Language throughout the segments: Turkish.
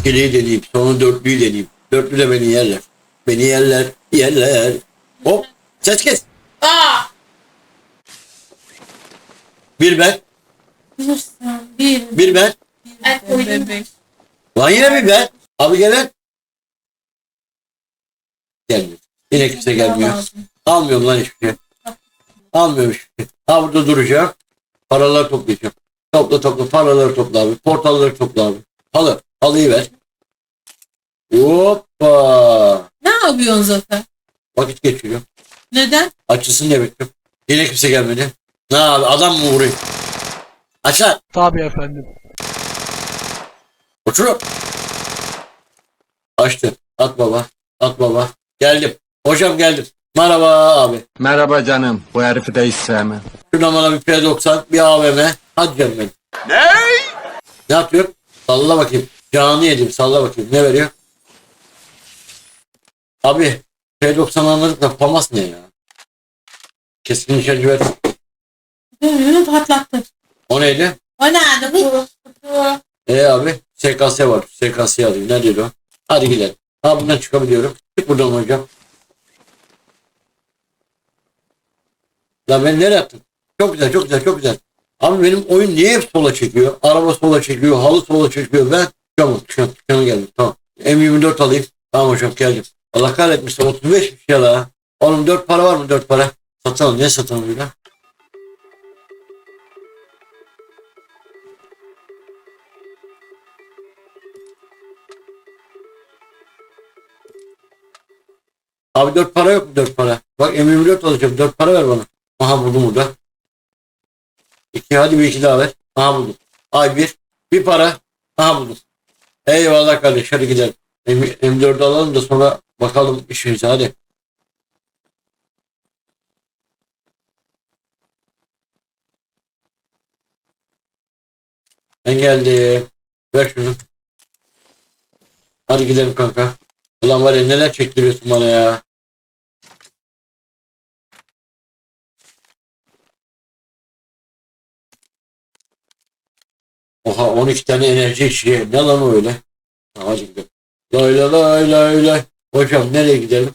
İkiliyi deneyeyim. Sonra dörtlüyü deneyeyim. Dörtlü de beni yerler. Beni yerler. Yerler. Hop. Ses kes. Aa! Bir ben. Bilirsin. Bir. Bir ben. Ben koydum. Bebek. Lan yine bir ben. Abi gelen. Gelmiyor. Yine kimse gelmiyor. Lazım. Almıyorum lan hiçbir şey. Almıyorum hiçbir şey. Ha burada duracağım. Paraları toplayacağım. Topla topla paraları topla abi. Portalları topla abi. Halı. Halıyı ver. Hoppa. Ne yapıyorsun zaten? Vakit geçiriyor. Neden? Açılsın diye bekliyorum. Yine kimse gelmedi. Ne abi adam mı vurayım? Aç lan. Tabii efendim. Oturun. Açtı. At baba. At baba. Geldim. Hocam geldim. Merhaba abi. Merhaba canım. Bu herifi de hiç sevmem. Şuradan bana bir P90, bir AVM. Hadi canım benim. Ne? Ne yapıyor? Salla bakayım. Canı yedim. Salla bakayım. Ne veriyor? Abi P90 anladık da FAMAS ne ya? Keskin nişancı ver. Ürünü patlattın. O neydi? O nerede bu? E abi SKS var. SKS'yi alayım. Ne diyor o? Hadi gidelim. Ha buradan çıkabiliyorum. Çık buradan hocam. Ya ben nereye attım? Çok güzel, çok güzel, çok güzel. Abi benim oyun niye hep sola çekiyor? Araba sola çekiyor, halı sola çekiyor. Ben çıkamam, çıkamam, çıkamam geldim. Tamam. M24 alayım. Tamam hocam geldim. Allah kahretmişse 35 bir şey la. Oğlum 4 para var mı 4 para? Satalım. Ne satalım daha? Abi 4 para yok mu 4 para? Bak M24 alacağım 4 para ver bana. Aha buldum burada. 2 hadi bir iki daha ver. Aha buldum. Ay bir. Bir para. Aha buldum. Eyvallah kardeş hadi gidelim. M, M4'ü alalım da sonra bakalım işimize hadi. Ben geldim. Ver şunu. Hadi gidelim kanka. Ulan var ya neler çektiriyorsun bana ya. Oha 12 tane enerji içeceği. Ne lan öyle? Hadi gidelim. Lay lay lay lay lay. Hocam nereye gidelim?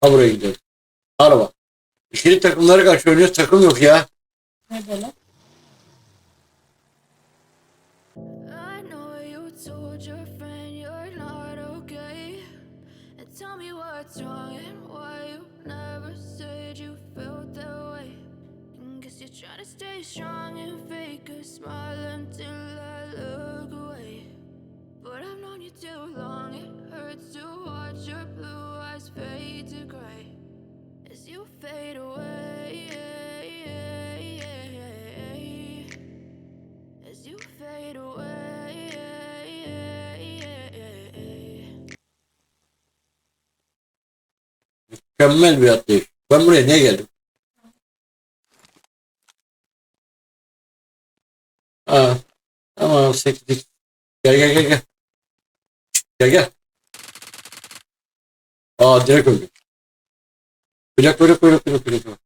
Ha buraya gidelim. Araba. İkili takımları kaç oynuyoruz takım yok ya. Nerede lan? Stay strong and fake a smile until I look away. But I've known you too long, it hurts to watch your blue eyes fade to gray as you fade away. As you fade away. Mükemmel bir atlayış. Ben buraya niye geldim? Aa, tamam sektik. Gel gel gel gel. Gel gel. Aa direkt. Blok blok blok blok blok.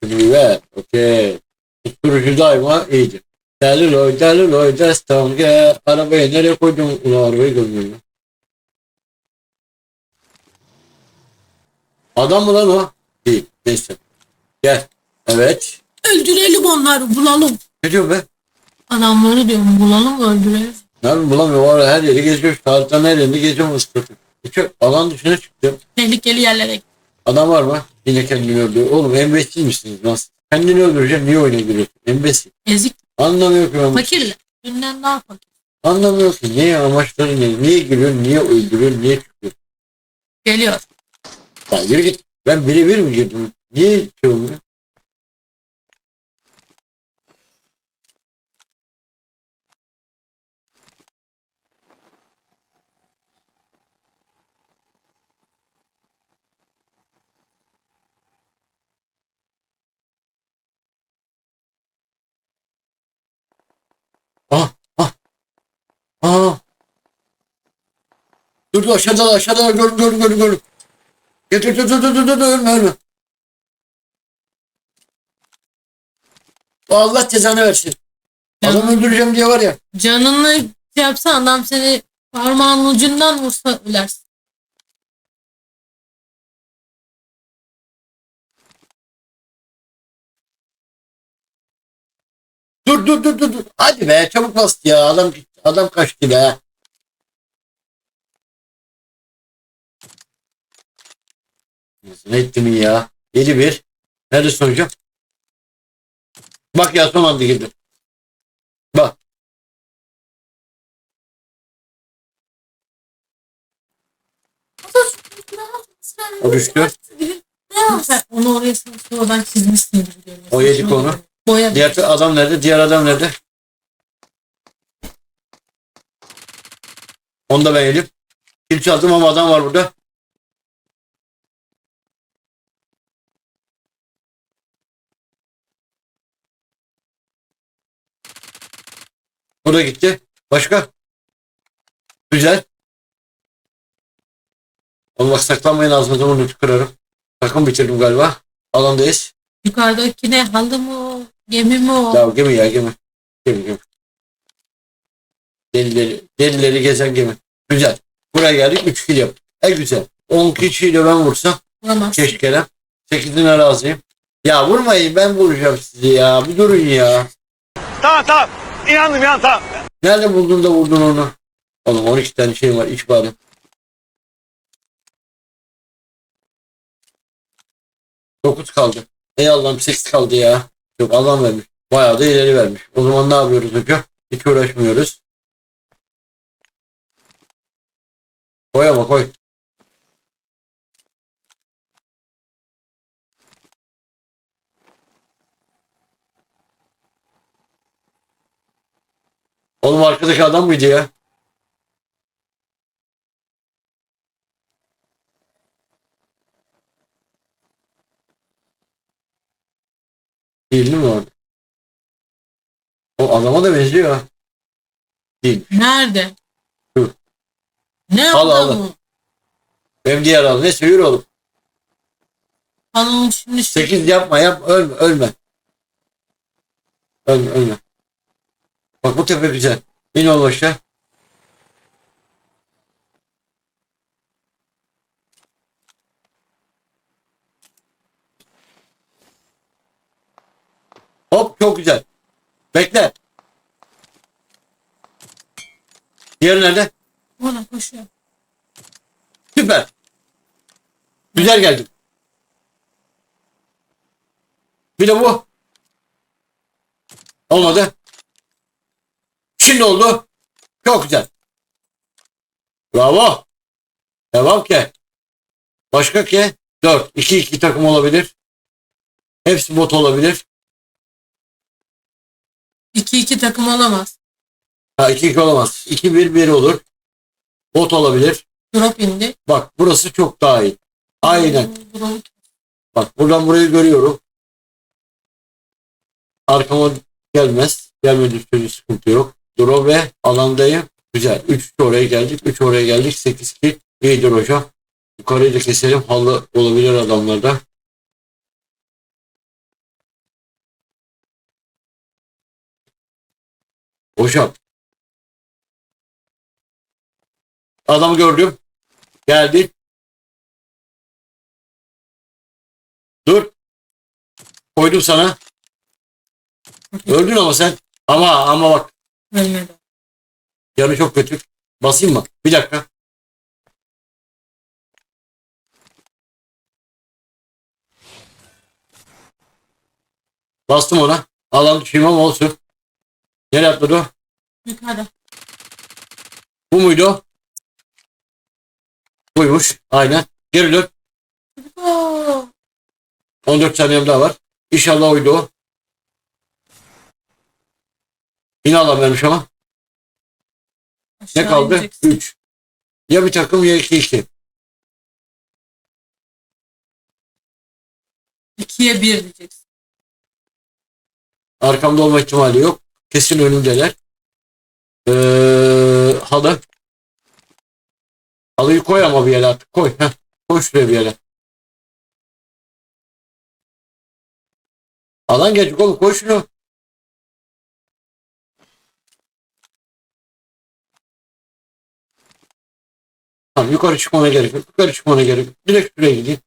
Şunu ver. Okey. Tuturucu daima iyidir. Delil oy delil oy destan gel. Arabayı nereye koydum? Ulan arabayı görmüyorum. Adam mı lan o? Değil. Neyse. Gel. Evet. Öldürelim onları bulalım. Ne diyorsun be? Adamları diyorum bulalım öldürelim. Ne yapayım bulamıyorum. Var her yeri geziyorum. Haritanın her yerini geziyorum ıslatıp. Hiç alan dışına çıktım. Tehlikeli yerlere. Adam var mı? Yine kendini öldürüyor. Oğlum embesil misiniz lan? Kendini öldüreceksin. Niye oyuna giriyorsun? Embesil. Ezik. Anlamıyor ki ben. Fakirler. Dünden daha fakir. Anlamıyor ki. Niye amaçları ne? Niye giriyorsun? Niye öldürüyorsun? Niye çıkıyorsun? Geliyor. Ya yürü git. Ben birebir mi girdim? Niye olmuyor? Dur dur aşağıda aşağıda gör gör gör gör. Getir dur dur dur dur dur ölme ölme. Allah cezanı versin. Adam öldüreceğim diye var ya. Canını şey yapsa adam seni parmağın ucundan vursa ölersin. Dur dur dur dur. dur. Hadi be çabuk bastı ya. Adam adam kaçtı be. Ne etti mi ya? 7-1. Nerede sonucu? Bak ya son anda girdi. Bak. O düştü. Sen onu oraya sonradan çizmişsin. O yedik onu. Boya Diğer adam nerede? Diğer adam nerede? Onu da ben yedim. Kim çaldım ama adam var burada. O da gitti. Başka? Güzel. Bak saklanmayın ağzınıza bunu kırarım. Takım bitirdim galiba. Alandayız. Yukarıdaki ne? Halı mı o? Gemi mi o? Ya gemi ya gemi. Gemi gemi. Delileri, delileri gezen gemi. Güzel. Buraya geldik 3 kilo yaptık. E güzel. 10 kişiyle ben vursam Vuramazsın. keşke 8'ine razıyım. Ya vurmayın ben vuracağım sizi ya. Bir durun ya. Tamam tamam. İnandım ya tamam. Nerede buldun da vurdun onu? Oğlum 12 tane şey var. iç bari. Dokuz kaldı. Ey Allah'ım 8 kaldı ya. Yok Allah'ım vermiş. Bayağı da ileri vermiş. O zaman ne yapıyoruz hocam? Hiç uğraşmıyoruz. Koy ama koy. Oğlum arkadaki adam mıydı ya? Değil mi orada? O adama da benziyor. Değil. Nerede? Dur. Ne Al, al. adamı? Benim diğer adam. Ne yürü oğlum. Hanım şimdi şu 8 yapma yap ölme ölme. Ölme ölme. Bak bu tepe güzel. İn oğlum aşağı. Hop çok güzel. Bekle. Diğeri nerede? ona koşuyor. Süper. Güzel geldin. Bir de bu. Olmadı. Şimdi oldu. Çok güzel. Bravo. Devam ki. Başka ki. 4. 2-2 takım olabilir. Hepsi bot olabilir. 2-2 takım olamaz. Ha 2-2 olamaz. 2-1-1 olur. Bot olabilir. Drop indi. Bak burası çok daha iyi. Aynen. Hmm, Drop. Bak buradan burayı görüyorum. Arkama gelmez. Gelmedi sürece sıkıntı yok. Duro ve alandayım. Güzel. 3 oraya geldik. 3 oraya geldik. 8 kill. İyidir hocam. Yukarıyı da keselim. Halı olabilir adamlarda. Hocam. Adamı gördüm. Geldi. Dur. Koydum sana. Öldün ama sen. Ama ama bak Ölmedi. yanı çok kötü. Basayım mı? Bir dakika. Bastım ona. Alan düşeyim ama olsun. Nereye atladı o? Yukarıda. Bu muydu o? Buymuş. Aynen. Geri dön. Oo. 14 saniyem daha var. İnşallah oydu o. Yine alan vermiş ama. Ne Aşağı kaldı? ineceksin. 3. Ya bir takım ya 2 2. İkiye bir diyeceksin. Arkamda olma ihtimali yok. Kesin önümdeler. Ee, halı. Halıyı koy ama bir yere artık. Koy. Heh. Koy şuraya bir yere. Alan gelecek oğlum. Koy şunu. Tamam yukarı çıkmana gerek yok. Yukarı çıkmana gerek yok. Direkt şuraya gideyim.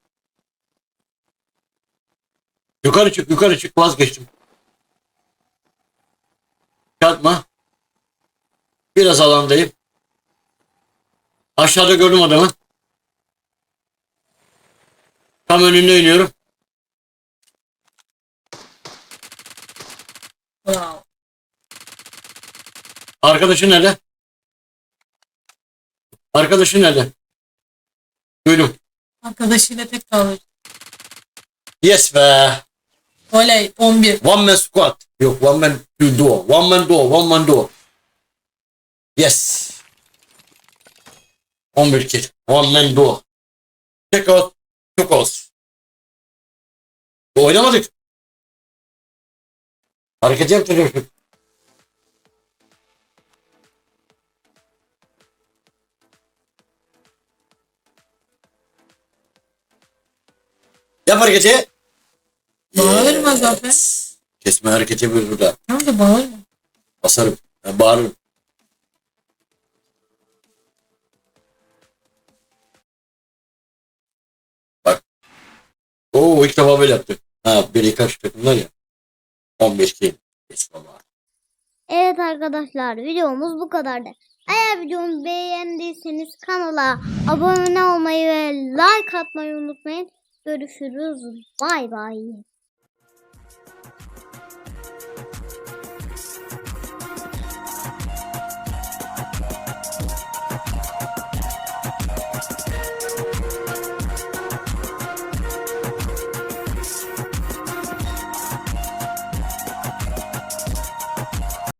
Yukarı çık yukarı çık vazgeçtim. Çarpma. Biraz alandayım. Aşağıda gördüm adamı. Tam önünde iniyorum. Arkadaşın nerede? Arkadaşın nerede? Duydum. Arkadaşıyla tek kalır. Yes be. Oley 11. One man squat. Yok one man duo. One man duo. One man duo. Yes. 11 kill. One man duo. Check out. Çok olsun. Oynamadık. Hareket yaptırıyorsun. Yap hareketi. Bağırma Zafer. Kesme hareketi yapıyoruz burada. Tamam da bağırma. Basarım. Ben bağırırım. Bak. Oo ilk defa böyle yaptı. Ha biri kaç takımlar ya. 15 kill. Yes baba. Evet arkadaşlar videomuz bu kadardı. Eğer videomu beğendiyseniz kanala abone olmayı ve like atmayı unutmayın. Görüşürüz. Bay bay.